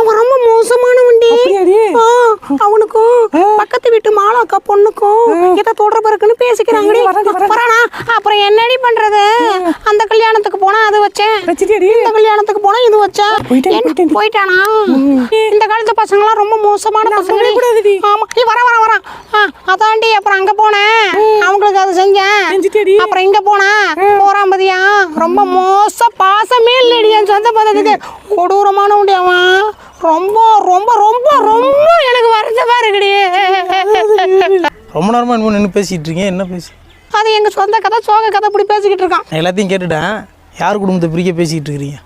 அவன் ரொம்ப மோசமானவன்டி. அவனுக்கும் பக்கத்து வீட்டு மாலா அக்கா பொண்ணுக்கும் கிட்ட தொடர்பு இருக்குன்னு பேசிக்கிறாங்கடி. போறானா அப்புறம் என்னடி பண்றது? அந்த கல்யாணத்துக்கு போனா அது வச்சேன். இந்த கல்யாணத்துக்கு போனா இது வச்சேன். போயிட்டானா? இந்த காலத்து பசங்களாம் ரொம்ப மோசமான பசங்க. ஆமா. நீ வர வர வர அதாண்டி அப்புறம் அங்க போனேன். அவங்களுக்கு அது செஞ்சேன். அப்புறம் இங்க போனா போறான் ரொம்ப மோ சொந்த பதத்துக்கு கொடூரமான அவன். ரொம்ப ரொம்ப ரொம்ப ரொம்ப எனக்கு வருத்தமா இருக்குடி. ரொம்ப நேரமாக என்ன நின்று பேசிகிட்டு இருக்கீங்க. என்ன பேசி? அது எங்க சொந்த கதை சோக கதை இப்படி பேசிக்கிட்டு இருக்கான். எல்லாத்தையும் கேட்டுட்டேன். யார் குடும்பத்தை பிரிக்க பேசிக்கிட்டு இருக்கிறீங்க